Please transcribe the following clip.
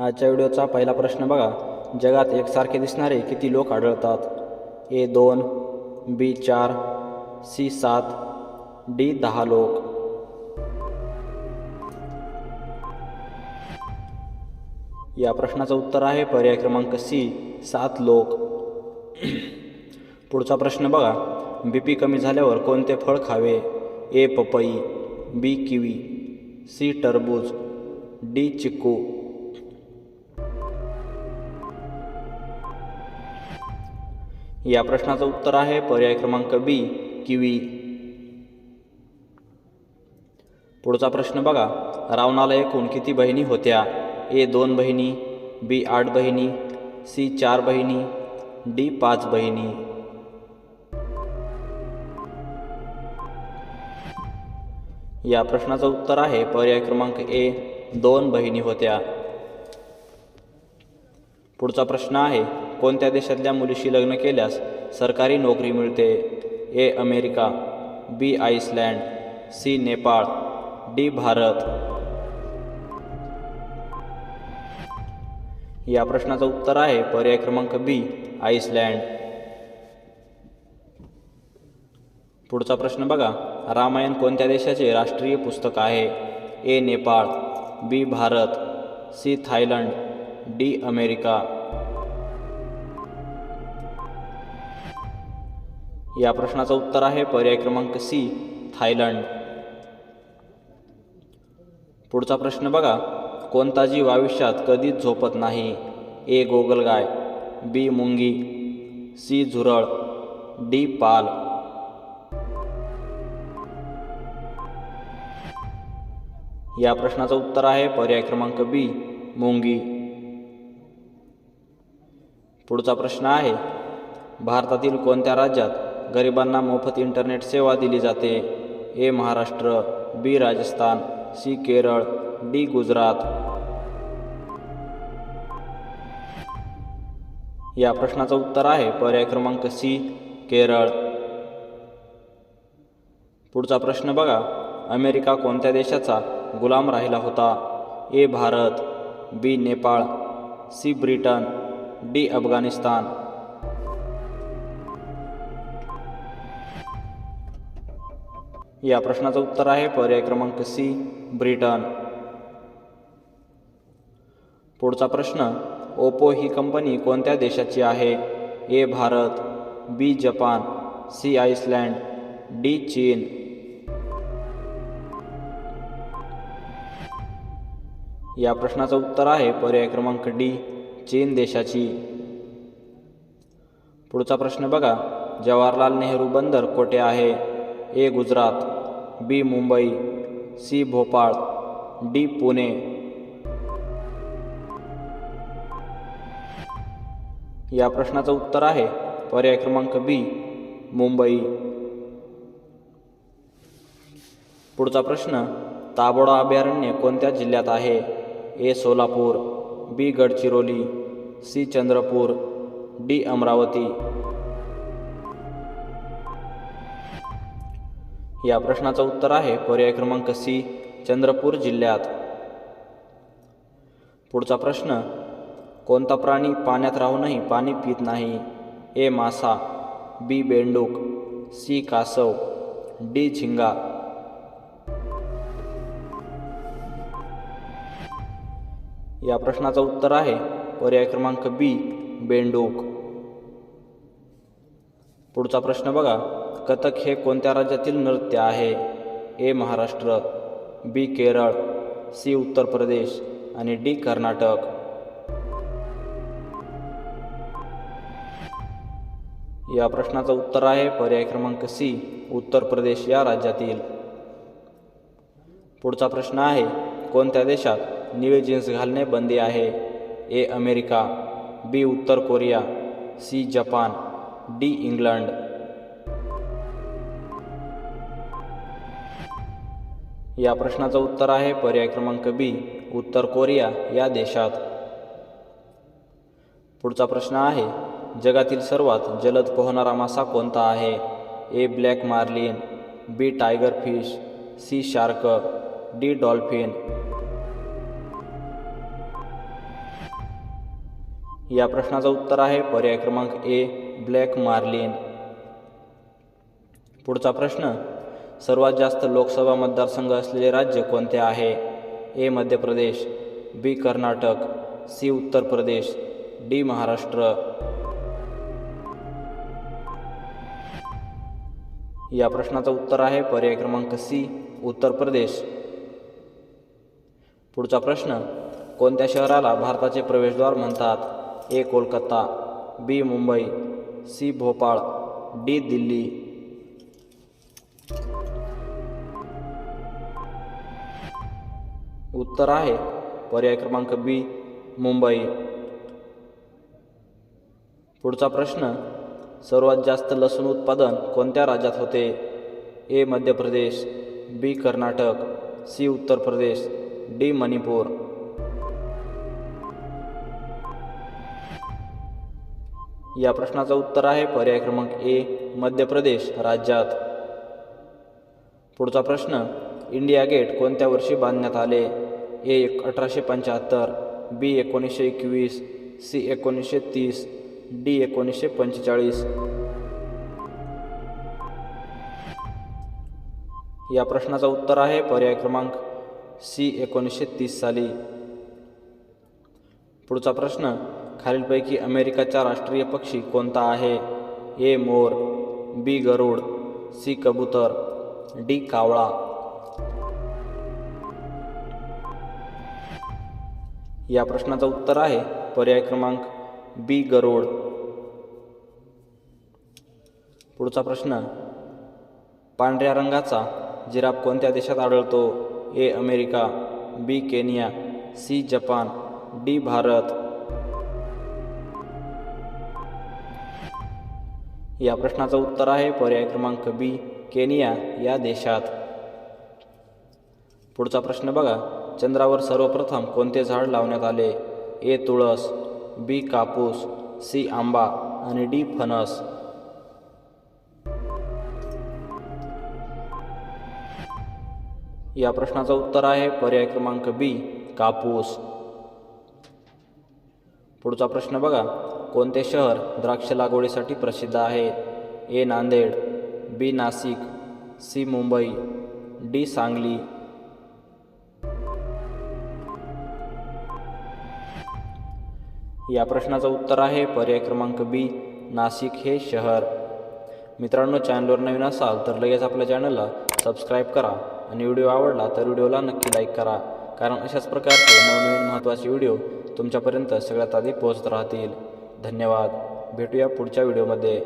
आजच्या व्हिडिओचा पहिला प्रश्न बघा. जगात एकसारखे दिसणारे किती लोक आढळतात? ए दोन बी चार सी सात डी दहा लोक. या प्रश्नाचं उत्तर आहे पर्याय क्रमांक सी सात लोक. पुढचा प्रश्न बघा. बी पी कमी झाल्यावर कोणते फळ खावे? ए पपई बी किवी सी टरबूज डी चिक्कू या प्रश्नाचं उत्तर आहे. पर्याय क्रमांक बी किवी. पुढचा प्रश्न बघा. रावणाला एकूण किती बहिणी होत्या? ए दोन बहिणी बी आठ बहिणी सी चार बहिणी डी पाच बहिणी. या प्रश्नाचं उत्तर आहे. पर्याय क्रमांक ए दोन बहिणी होत्या. पुढचा प्रश्न आहे. कोणत्या देशातल्या मुलीशी लग्न केल्यास सरकारी नोकरी मिळते? A America B Iceland C Nepal D Bharat. या प्रश्नाचं उत्तर आहे पर्याय क्रमांक बी आईसलँड पुढचा प्रश्न बघा. रामायण कोणत्या देशाचे राष्ट्रीय पुस्तक आहे? A Nepal B Bharat C Thailand D America. या प्रश्नाचं उत्तर आहे पर्याय क्रमांक सी थायलंड. पुढचा प्रश्न बघा. कोणता जीव आयुष्यात कधीच झोपत नाही? ए गोगलगाय. बी मुंगी. सी झुरळ. डी पाल. या प्रश्नाचं उत्तर आहे पर्याय क्रमांक बी मुंगी. पुढचा प्रश्न आहे भारतातील कोणत्या राज्यात गरिबांना मोफत इंटरनेट सेवा दिली जाते. A Maharashtra B Rajasthan C Kerala D Gujarat. या प्रश्नाचं उत्तर आहे पर्याय क्रमांक सी केरळ. पुढचा प्रश्न बघा. अमेरिका कोणत्या देशाचा गुलाम राहिला होता? A Bharat B Nepal C Britain D Afghanistan. या प्रश्नाचं उत्तर आहे. पर्याय क्रमांक सी ब्रिटन. पुढचा प्रश्न ओप्पो ही कंपनी कोणत्या देशाची आहे? A Bharat. B Japan. C Iceland. D चीन. या प्रश्नाचं उत्तर आहे. पर्याय क्रमांक डी चीन देशाची. पुढचा प्रश्न बघा. जवाहरलाल नेहरू बंदर कोठे आहे? A Gujarat B Mumbai C Bhopal D Pune. या प्रश्नाचं उत्तर आहे पर्याय क्रमांक बी मुंबई. पुढचा प्रश्न ताबोडा अभयारण्य कोणत्या जिल्ह्यात आहे? A Solapur B Gadchiroli C Chandrapur D Amravati. या प्रश्नाचं उत्तर आहे पर्याय क्रमांक सी चंद्रपूर जिल्ह्यात. पुढचा प्रश्न कोणता प्राणी पाण्यात राहूनही पाणी पित नाही? ए मासा बी बेंडूक सी कासव डी झिंगा. या प्रश्नाचं उत्तर आहे पर्याय क्रमांक बी बेंडूक. पुढचा प्रश्न बघा. कथक हे कोणत्या राज्यातील नृत्य आहे? A. Maharashtra B. Kerala C. Uttar Pradesh आणि डी. कर्नाटक. या प्रश्नाचं उत्तर आहे पर्याय क्रमांक सी उत्तर प्रदेश या राज्यातील. पुढचा प्रश्न आहे कोणत्या देशात निळे जीन्स घालणे बंदी आहे? ए. America B. उत्तर Korea C. Japan D. England. या प्रश्नाचं उत्तर आहे पर्याय क्रमांक बी उत्तर कोरिया या देशात. पुढचा प्रश्न आहे जगातील सर्वात जलद पोहणारा मासा कोणता आहे? A black marlin B tiger fish C shark D dolphin. या प्रश्नाचं उत्तर आहे पर्याय क्रमांक ए ब्लॅक मार्लिन. पुढचा प्रश्न सर्वात जास्त लोकसभा मतदारसंघ असलेले राज्य कोणते आहे? ए मध्य प्रदेश बी कर्नाटक सी उत्तर प्रदेश डी महाराष्ट्र. या प्रश्नाचं उत्तर आहे पर्याय क्रमांक सी उत्तर प्रदेश. पुढचा प्रश्न कोणत्या शहराला भारताचे प्रवेशद्वार म्हणतात? A Kolkata B Mumbai C Bhopal D Delhi. उत्तर आहे. पर्याय क्रमांक बी मुंबई. पुढचा प्रश्न सर्वात जास्त लसूण उत्पादन कोणत्या राज्यात होते? ए मध्य प्रदेश बी कर्नाटक सी उत्तर प्रदेश डी मणिपूर. या प्रश्नाचं उत्तर आहे पर्याय क्रमांक ए मध्य प्रदेश राज्यात. पुढचा प्रश्न इंडिया गेट कोणत्या वर्षी बांधण्यात आले? ए एक अठराशे पंच्याहत्तर बी एकोणीसशे एकवीस सी एकोणीसशे तीस डी एकोणीसशे पंचेचाळीस. या प्रश्नाचं उत्तर आहे पर्याय क्रमांक सी एकोणीसशे तीस साली. पुढचा प्रश्न खालीलपैकी अमेरिकाचा राष्ट्रीय पक्षी कोणता आहे? ए मोर बी गरुड सी कबूतर डी कावळा. या प्रश्नाचं उत्तर आहे. पर्याय क्रमांक बी गरुड पुढचा प्रश्न पांढऱ्या रंगाचा जिराफ कोणत्या देशात आढळतो? A America B Kenya C Japan D Bharat. या प्रश्नाचं उत्तर आहे. पर्याय क्रमांक बी केनिया या देशात. पुढचा प्रश्न बघा. चंद्रावर सर्वप्रथम कोणते झाड लावण्यात आले? ए तुळस बी कापूस सी आंबा आणि डी फणस. या प्रश्नाचं उत्तर आहे पर्याय क्रमांक बी कापूस. पुढचा प्रश्न बघा. कोणते शहर द्राक्ष लागवडीसाठी प्रसिद्ध आहे? A Nanded B Nashik C Mumbai D Sangli. या प्रश्नाचं उत्तर आहे पर्याय क्रमांक बी नाशिक हे शहर. मित्रांनो चॅनलवर नवीन असाल तर लगेच आपल्या चॅनलला सबस्क्राईब करा आणि व्हिडिओ आवडला तर व्हिडिओला नक्की लाईक करा. कारण अशाच प्रकारचे नवनवीन महत्त्वाचे व्हिडिओ तुमच्यापर्यंत सगळ्यात आधी पोहोचत राहतील. धन्यवाद. भेटूया पुढच्या व्हिडिओमध्ये.